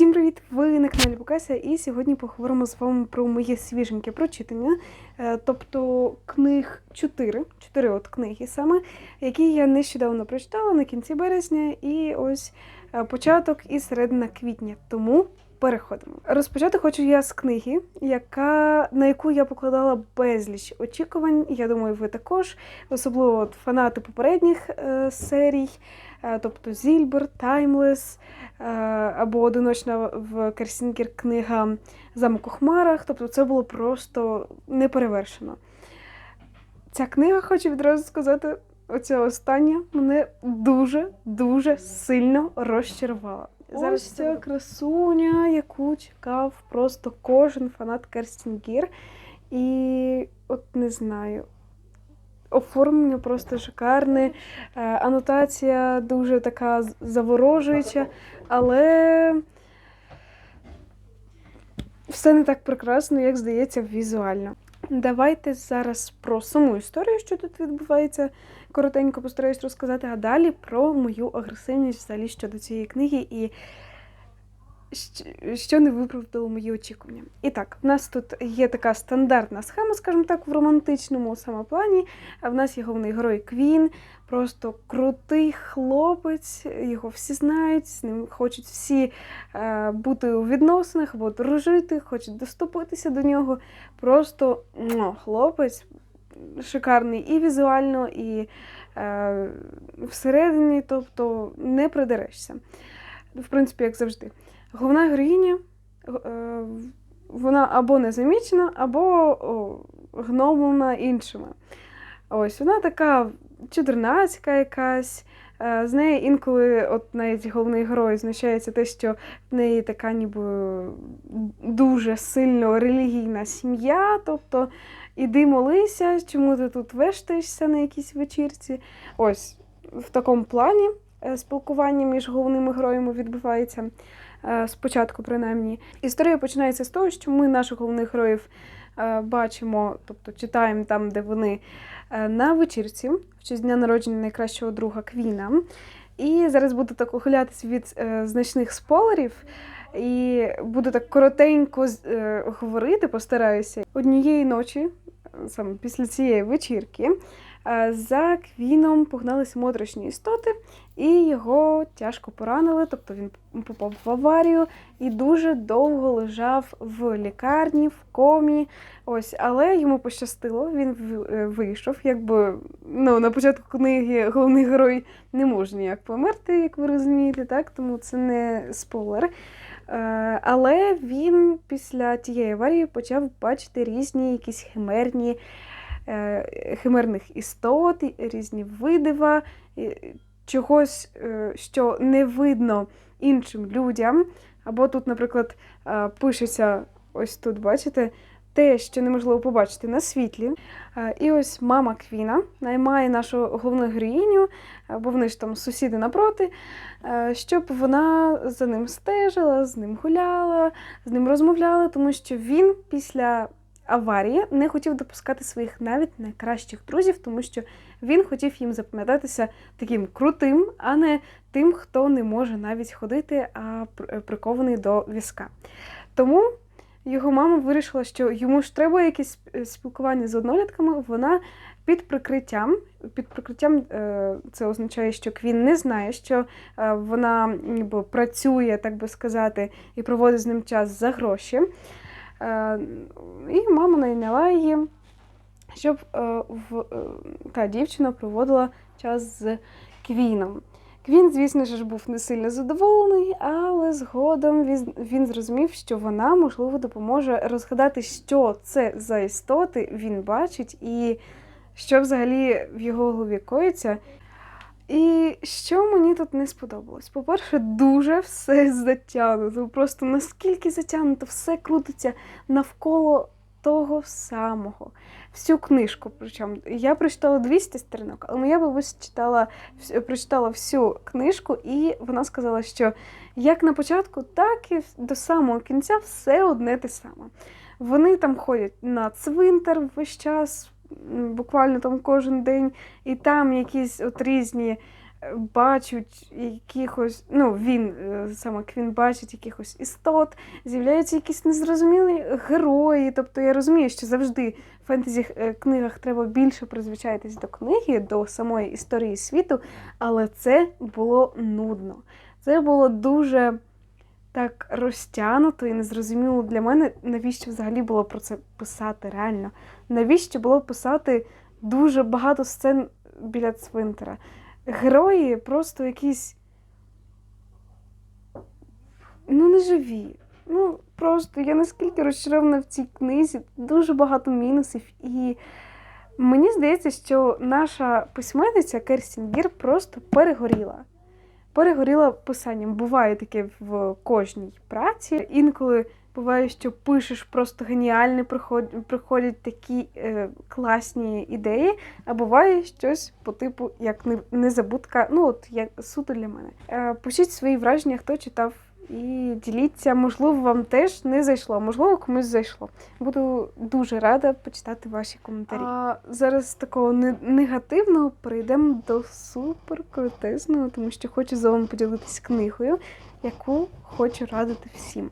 Всім привіт! Ви на каналі Букася, і сьогодні поговоримо з вами про моє свіженьке прочитання. Е, Тобто книг 4, 4 от книги саме, які я нещодавно прочитала на кінці березня, і ось е, початок і середина квітня. Тому переходимо. Розпочати хочу я з книги, яка, на яку я покладала безліч очікувань. Я думаю, ви також, особливо от фанати попередніх е, серій, е, тобто Зільбер, Таймлес. Е, або одиночна в Керсінгер книга Замок у Хмарах. Тобто це було просто неперевершено. Ця книга, хочу відразу сказати, оця остання мене дуже-дуже сильно розчарувала. Зараз ця красуня, яку чекав просто кожен фанат Керстінгір. І от не знаю. Оформлення просто шикарне, е, анотація дуже така заворожуюча, але все не так прекрасно, як здається, візуально. Давайте зараз про саму історію, що тут відбувається. Коротенько постараюсь розказати, а далі про мою агресивність взагалі щодо цієї книги і що не виправдало мої очікування. І так, в нас тут є така стандартна схема, скажімо так, в романтичному саме плані. А в нас є головний герой Квін, просто крутий хлопець, його всі знають, з ним хочуть всі е, бути у відносинах або дружити, хочуть доступитися до нього. Просто ну, хлопець шикарний і візуально, і е, всередині, тобто не придерешся. В принципі, як завжди. Головна героїня, е, вона або незамічена, або о, гноблена іншими. Ось вона така чудернацька якась. Е, З неї інколи, от навіть головний герой, значається те, що в неї така ніби дуже сильно релігійна сім'я. Тобто, іди молися, чому ти тут вештаєшся на якійсь вечірці. Ось в такому плані е, спілкування між головними героями відбувається. е, Спочатку, принаймні, історія починається з того, що ми наших головних героїв бачимо, тобто читаємо там, де вони на вечірці, в честь дня народження найкращого друга Квіна. І зараз буду так ухилятись від е, значних спойлерів. І буду так коротенько е, говорити, постараюся. Однієї ночі, е, саме після цієї вечірки, е, за Квіном погналися моторошні істоти, і його тяжко поранили, тобто він попав в аварію і дуже довго лежав в лікарні, в комі. Ось, але йому пощастило, він е, вийшов. Якби ну, на початку книги головний герой не може ніяк померти, як ви розумієте, так? Тому це не спойлер. Е, Але він після тієї аварії почав бачити різні якісь химерні е, химерних істот, різні видива, чогось, е, що не видно іншим людям. Або тут, наприклад, пишеться ось тут, бачите, те, що неможливо побачити на світлі. Е, І ось мама Квіна наймає нашу головну героїню, е, бо вони ж там сусіди напроти, е, щоб вона за ним стежила, з ним гуляла, з ним розмовляла, тому що він після аварії не хотів допускати своїх навіть найкращих друзів, тому що він хотів їм запам'ятатися таким крутим, а не тим, хто не може навіть ходити, а прикований до візка. Тому його мама вирішила, що йому ж треба якесь е, спілкування з однолітками. Вона під прикриттям, під прикриттям е, це означає, що Квін не знає, що е, вона ніби працює, так би сказати, і проводить з ним час за гроші. І мама найняла її, щоб та дівчина проводила час з Квіном. Квін, звісно ж, був не сильно задоволений, але згодом він, він зрозумів, що вона, можливо, допоможе розгадати, що це за істоти він бачить і що взагалі в його голові коїться. І що мені тут не сподобалось? По-перше, дуже все затягнуто. Просто наскільки затягнуто, все крутиться навколо того самого. Всю книжку. Причому я прочитала 200 сторінок, але моя бабуся читала, прочитала всю книжку, і вона сказала, що як на початку, так і до самого кінця все одне те саме. Вони там ходять на цвинтар весь час, буквально там кожен день, і там якісь от різні бачать якихось, ну він е, саме Квін бачить якихось істот, з'являються якісь незрозумілі герої. Тобто я розумію, що завжди в фентезі е, книгах треба більше призвичаїтись до книги, до самої історії світу, але це було нудно. Це було дуже так розтягнуто і незрозуміло для мене, навіщо взагалі було про це писати реально. Навіщо було писати дуже багато сцен біля цвинтара. Герої просто якісь. Ну, не живі. Ну, просто я наскільки розчарована в цій книзі, дуже багато мінусів. І мені здається, що наша письменниця Керстін Гір просто перегоріла. Перегоріла писанням. Буває таке в кожній праці. Інколи буває, що пишеш просто геніальне, приходять, такі е, класні ідеї, а буває щось по типу як незабудка. Ну, от як суто для мене. Е, Пишіть свої враження, хто читав. І діліться, можливо, вам теж не зайшло, можливо, комусь зайшло. Буду дуже рада почитати ваші коментарі. А зараз з такого негативного перейдемо до супер крутезного, тому що хочу з вами поділитися книгою, яку хочу радити всім.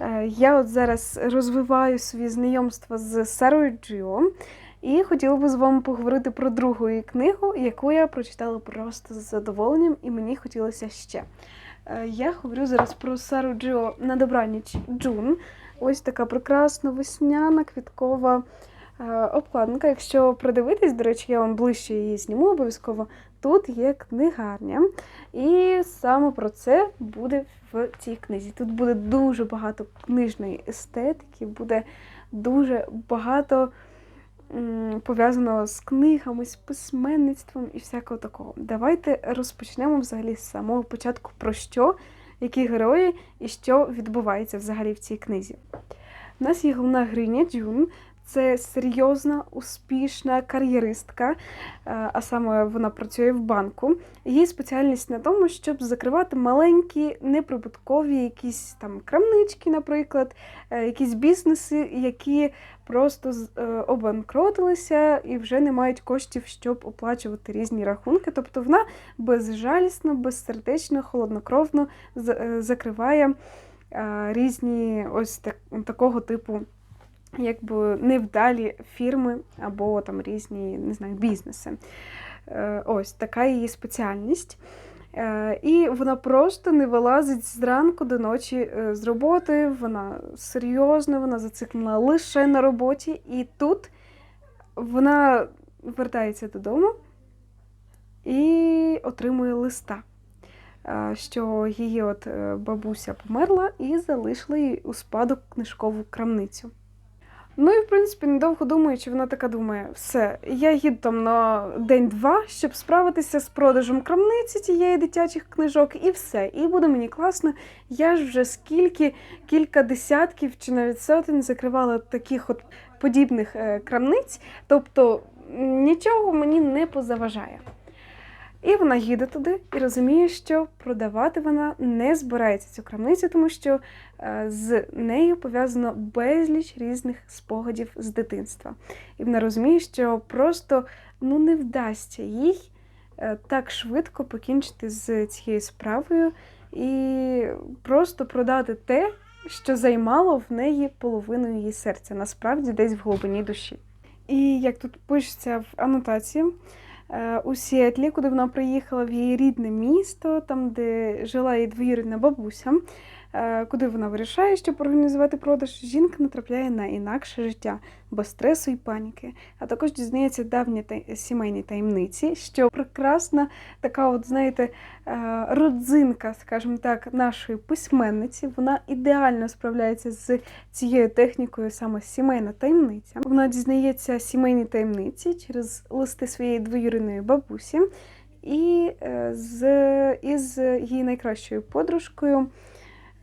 Е, я от зараз розвиваю свої знайомства з Сарою Джіо, і хотіла би з вами поговорити про другу її книгу, яку я прочитала просто з задоволенням, і мені хотілося ще. Е, я говорю зараз про Сару Джіо на добраніч Джун. Ось така прекрасна весняна квіткова обкладинка. Якщо придивитись, до речі, я вам ближче її зніму обов'язково. Тут є книгарня, і саме про це буде в цій книзі. Тут буде дуже багато книжної естетики, буде дуже багато пов'язаного з книгами, з письменництвом і всякого такого. Давайте розпочнемо взагалі з самого початку про що, які герої і що відбувається взагалі в цій книзі. У нас є головна гриня Джун, це серйозна, успішна кар'єристка, е, а саме вона працює в банку. Її спеціальність на тому, щоб закривати маленькі, неприбуткові якісь там крамнички, наприклад, е, якісь бізнеси, які просто е, обанкротилися і вже не мають коштів, щоб оплачувати різні рахунки. Тобто вона безжалісно, безсердечно, холоднокровно закриває різні ось так, такого типу якби невдалі фірми або там різні не знаю, бізнеси. Е, ось така її спеціальність. Е, і вона просто не вилазить зранку до ночі е, з роботи. Вона серйозно, вона зациклена лише на роботі. І тут вона вертається додому і отримує листа, що її от бабуся померла і залишила їй у спадок книжкову крамницю. Ну і в принципі, недовго думаючи, вона така думає: все, я їду там на день-два, щоб справитися з продажем крамниці тієї дитячих книжок, і все. І буде мені класно. Я ж вже скільки, кілька десятків чи навіть сотень закривала таких от подібних е, крамниць, тобто нічого мені не позаважає. І вона їде туди і розуміє, що продавати вона не збирається цю крамницю, тому що е, з нею пов'язано безліч різних спогадів з дитинства. І вона розуміє, що просто ну, не вдасться їй е, так швидко покінчити з цією справою і просто продати те, що займало в неї половину її серця, насправді десь в глибині душі. І як тут пишеться в анотації. Е, у Сіетлі, куди вона приїхала в її рідне місто, там, де жила її двоюрідна бабуся. Е, куди вона вирішає, щоб організувати продаж, жінка натрапляє на інакше життя, без стресу і паніки. А також дізнається давні та сімейні таємниці, що прекрасна така, от знаєте, е, родзинка, скажімо так, нашої письменниці. Вона ідеально справляється з цією технікою, саме сімейна таємниця. Вона дізнається сімейні таємниці через листи своєї двоюрідної бабусі. І е, з із її найкращою подружкою.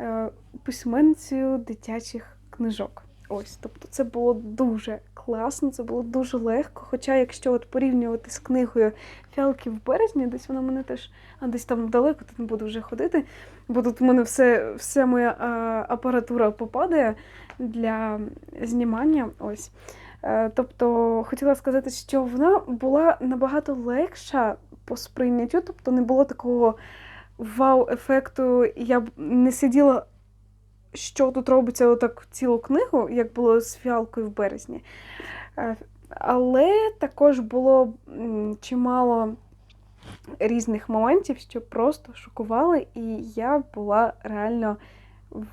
Е, письменницею дитячих книжок. Ось, тобто це було дуже класно, це було дуже легко. Хоча, якщо от порівнювати з книгою Фіалки в березні, десь вона мене теж, а десь там далеко, тут не буду вже ходити, бо тут в мене все, вся моя а, апаратура попадає для знімання. Ось. Е, Тобто хотіла сказати, що вона була набагато легша по сприйняттю, тобто не було такого вау-ефекту. Я б не сиділа, що тут робиться отак цілу книгу, як було з фіалкою в березні. Е, Але також було чимало різних моментів, що просто шокували, і я була реально в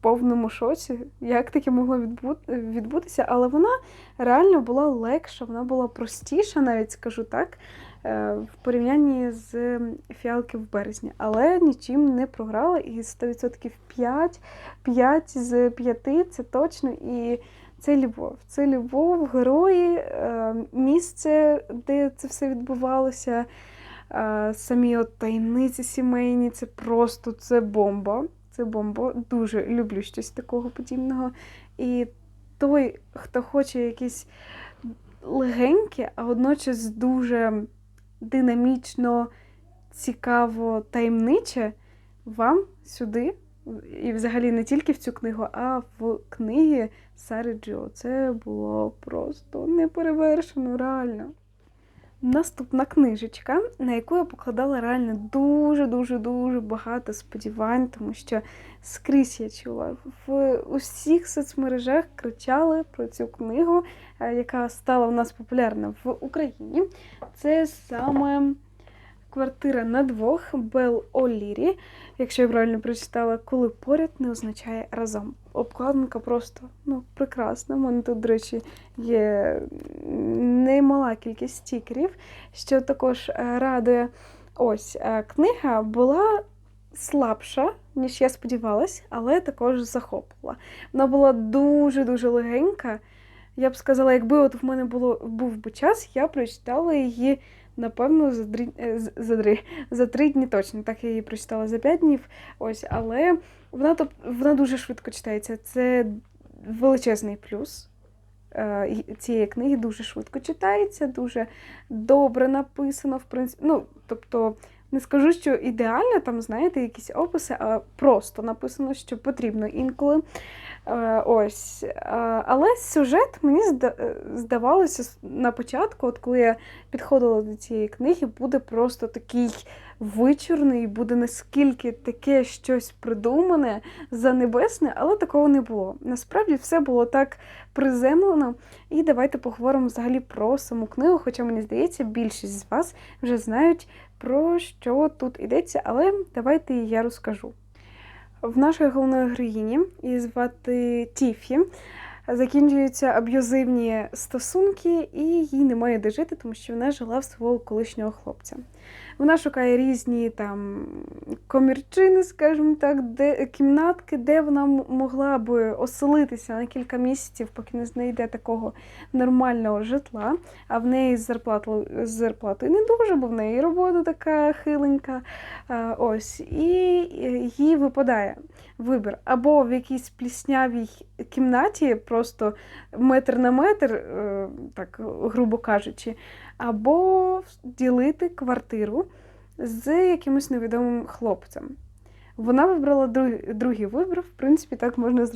повному шоці, як таке могло відбу- відбутися, але вона реально була легша, вона була простіша, навіть скажу так, в порівнянні з фіалки в березні. Але нічим не програла, і 100% 5, 5 з 5 це точно. І це любов. Це любов, герої, е, місце, де це все відбувалося. е, Самі от таємниці сімейні, це просто це бомба. Це бомба. Дуже люблю щось такого подібного. І той, хто хоче якісь легеньке, а водночас дуже динамічно, цікаво, таємниче, вам сюди. І взагалі не тільки в цю книгу, а в книги Сари Джо. Це було просто неперевершено, реально. Наступна книжечка, на яку я покладала реально дуже-дуже дуже багато сподівань, тому що скрізь я чула в усіх соцмережах кричали про цю книгу, е, яка стала у нас популярна в Україні. Це саме квартира на двох Бел Олірі. Якщо я правильно прочитала, коли поряд не означає разом. Обкладинка просто ну, прекрасна. У мене тут, до речі, є немала кількість стікерів, що також е, радує. Ось е, книга була слабша, ніж я сподівалась, але також захоплила. Вона була дуже-дуже легенька. Я б сказала, якби от в мене було, був би час, я прочитала її, напевно, за, дрі, е, за, дрі, за три дні точно. Так я її прочитала за п'ять днів. Ось, але вона, топ- вона дуже швидко читається. Це величезний плюс. Е, Цієї книги дуже швидко читається, дуже добре написано, в принципі. Ну, тобто, не скажу, що ідеально, там, знаєте, якісь описи, а просто написано, що потрібно інколи. Е, Ось. Е, Але сюжет мені е, здавалося на початку, от коли я підходила до цієї книги, буде просто такий вичурний, буде наскільки таке щось придумане, занебесне, але такого не було. Насправді все було так приземлено. І давайте поговоримо взагалі про саму книгу, хоча мені здається, більшість з вас вже знають, про що тут йдеться, але давайте я розкажу. В нашої головної героїні, її звати Тіфі, закінчуються аб'юзивні стосунки, і їй немає де жити, тому що вона жила в свого колишнього хлопця. Вона шукає різні там комірчини, скажімо так, де кімнатки, де вона могла би оселитися на кілька місяців, поки не знайде такого нормального житла. А в неї з зарплатою з зарплатою не дуже, бо в неї робота така хиленька. Ось, і е, їй випадає вибір або в якійсь пліснявій кімнаті, просто метр на метр, е, так грубо кажучи, або ділити квартиру з якимось невідомим хлопцем. Вона вибрала другий вибір, в принципі, так можна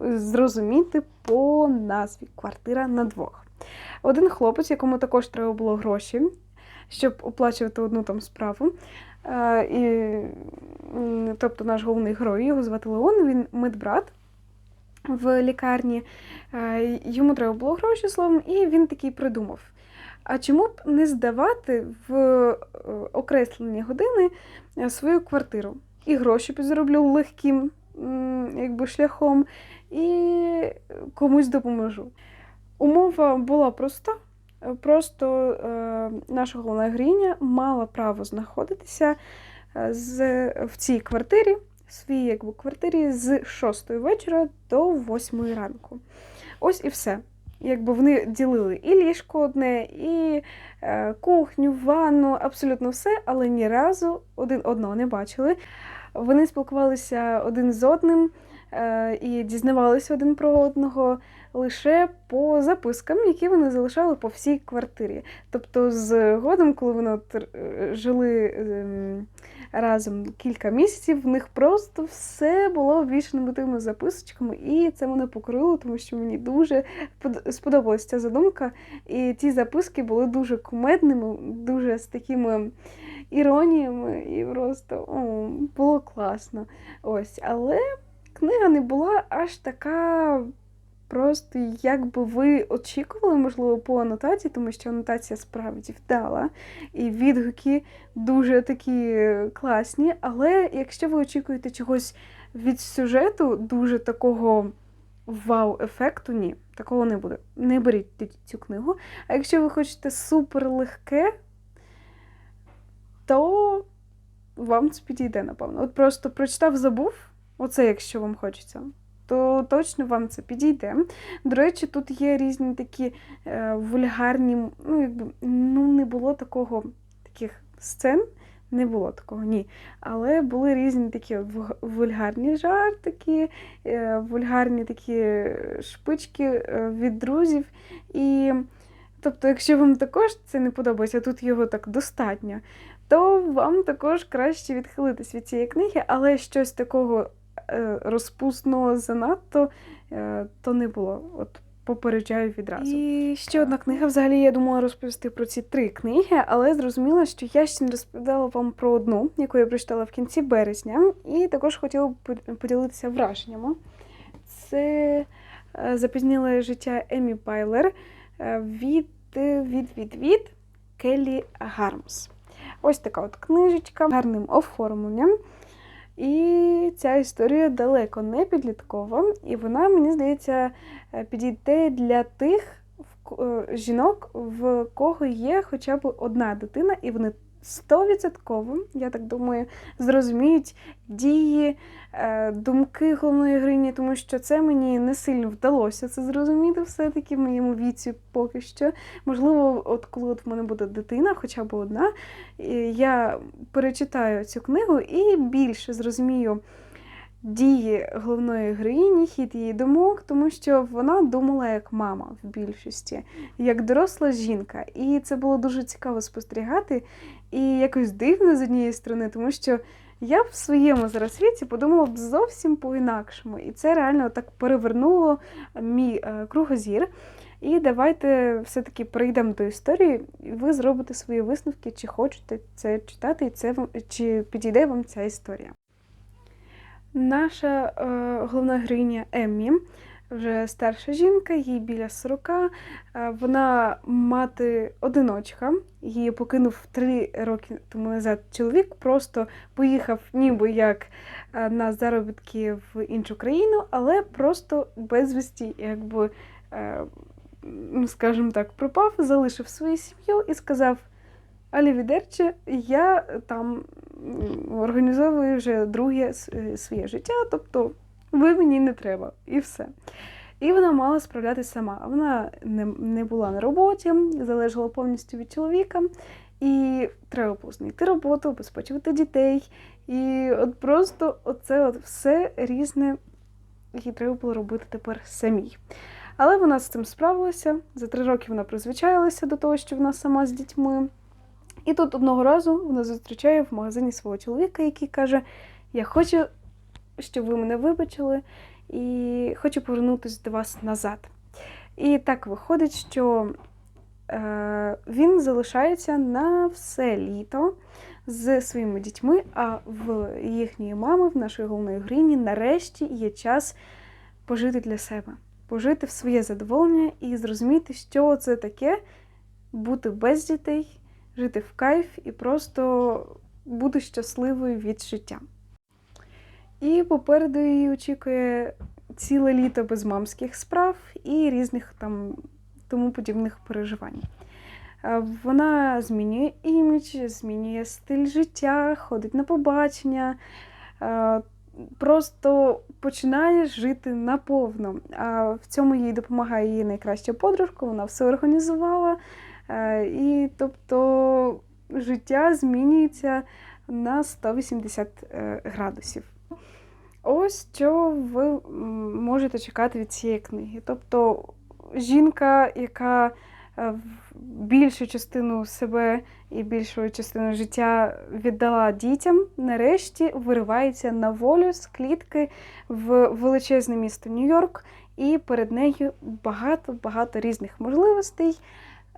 зрозуміти по назві квартира на двох. Один хлопець, якому також треба було гроші, щоб оплачувати одну там справу. Е, і, тобто наш головний герой, його звати Леон, він медбрат в лікарні. Е, Йому треба було гроші словом, і він такий придумав. А чому б не здавати в е, окреслені години е, свою квартиру? І гроші підзароблю легким якби, шляхом, і комусь допоможу. Умова була проста. Просто е, наша головна героїня мала право знаходитися е, з, в цій квартирі, в своїй якби, квартирі з 6 вечора до 8 ранку. Ось і все. Якби вони ділили і ліжко одне, і е, кухню, ванну, абсолютно все, але ні разу один одного не бачили. Вони спілкувалися один з одним е, і дізнавалися один про одного лише по запискам, які вони залишали по всій квартирі. Тобто, згодом, коли вони е, жили ем, разом кілька місяців, в них просто все було обвішано тими записочками, і це мене покорило, тому що мені дуже сподобалася ця задумка. І ті записки були дуже кумедними, дуже з такими іроніями, і просто о, було класно. Ось, але книга не була аж така. Просто як би ви очікували, можливо, по анотації, тому що анотація справді вдала, і відгуки дуже такі класні. Але якщо ви очікуєте чогось від сюжету, дуже такого вау-ефекту, ні, такого не буде. Не беріть цю книгу. А якщо ви хочете супер легке, то вам це підійде, напевно. От просто прочитав, забув, оце якщо вам хочеться. То точно вам це підійде. До речі, тут є різні такі е, вульгарні, ну, якби ну, не було такого таких сцен, не було такого, ні. Але були різні такі вульгарні жартики, е, вульгарні такі шпички е, від друзів. І тобто, якщо вам також це не подобається, тут його так достатньо, то вам також краще відхилитись від цієї книги, але щось такого розпусного занадто е, то не було. От попереджаю відразу. І ще одна книга. Взагалі я думала розповісти про ці три книги, але зрозуміла, що я ще не розповідала вам про одну, яку я прочитала в кінці березня, і також хотіла б поділитися враженнями. Це е, запізніле життя Емі Байлер е, від, е, від, від, від Келлі Гармс. Ось така от книжечка гарним оформленням. І ця історія далеко не підліткова, і вона, мені здається, е, підійде для тих е, жінок, в кого є хоча б одна дитина, і вони стовідсотково, я так думаю, зрозуміють дії, е, думки головної грині, тому що це мені не сильно вдалося це зрозуміти все-таки в моєму віці поки що. Можливо, от коли от в мене буде дитина, хоча б одна, я перечитаю цю книгу і більше зрозумію дії головної героїні, хід її думок, тому що вона думала як мама в більшості, як доросла жінка. І це було дуже цікаво спостерігати і якось дивно з однієї сторони, тому що я в своєму зараз віці подумала б зовсім по-інакшому. І це реально так перевернуло мій е, кругозір. І давайте все-таки перейдемо до історії, і ви зробите свої висновки, чи хочете це читати, і це чи підійде вам ця історія. Наша е, головна героїня Еммі, вже старша жінка, їй біля 40. Е, вона мати одиночка. Її покинув три роки тому назад чоловік, просто поїхав ніби як е, на заробітки в іншу країну, але просто безвісті, якби, е, ну, скажімо так, пропав, залишив свою сім'ю і сказав. Алівідерче, я там організовую вже друге е, своє життя, тобто ви мені не треба, і все. І вона мала справлятися сама. Вона не, не була на роботі, залежала повністю від чоловіка, і треба було знайти роботу, обезпечувати дітей. І от просто оце от все різне їй треба було робити тепер самій. Але вона з цим справилася. За три роки вона призвичаїлася до того, що вона сама з дітьми. І тут одного разу вона зустрічає в магазині свого чоловіка, який каже: Я хочу, щоб ви мене вибачили, і хочу повернутися до вас назад. І так виходить, що е, він залишається на все літо з своїми дітьми, а в їхньої мами, в нашої головної героїні, нарешті є час пожити для себе, пожити в своє задоволення і зрозуміти, що це таке бути без дітей, жити в кайф і просто бути щасливою від життя. І попереду її очікує ціле літо без мамських справ і різних там тому подібних переживань. Е, Вона змінює імідж, змінює стиль життя, ходить на побачення, е, просто починає жити наповно. А в цьому їй допомагає її найкраща подружка, вона все організувала. Е, І тобто життя змінюється на 180 е, градусів. Ось що ви можете чекати від цієї книги. Тобто жінка, яка е, більшу частину себе і більшу частину життя віддала дітям, нарешті виривається на волю з клітки в величезне місто Нью-Йорк, і перед нею багато-багато різних можливостей.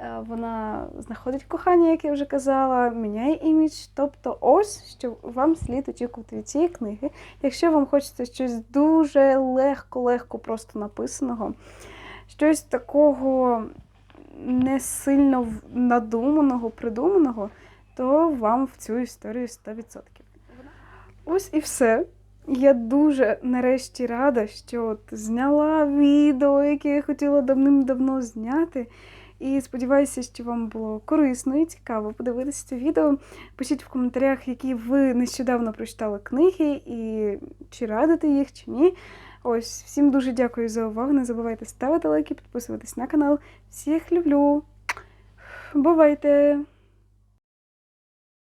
Е, Вона знаходить кохання, як я вже казала, міняє імідж. Тобто, ось що вам слід очікувати від цієї книги. Якщо вам хочеться щось дуже легко-легко просто написаного, щось такого не сильно надуманого, придуманого, то вам в цю історію 100%. Ось і все. Я дуже нарешті рада, що от зняла відео, яке я хотіла давним-давно зняти. І сподіваюся, що вам було корисно і цікаво подивитися це відео. Пишіть в коментарях, які ви нещодавно прочитали книги, і чи радите їх, чи ні. Ось, всім дуже дякую за увагу. Не забувайте ставити лайки, підписуватись на канал. Всіх люблю. Бувайте!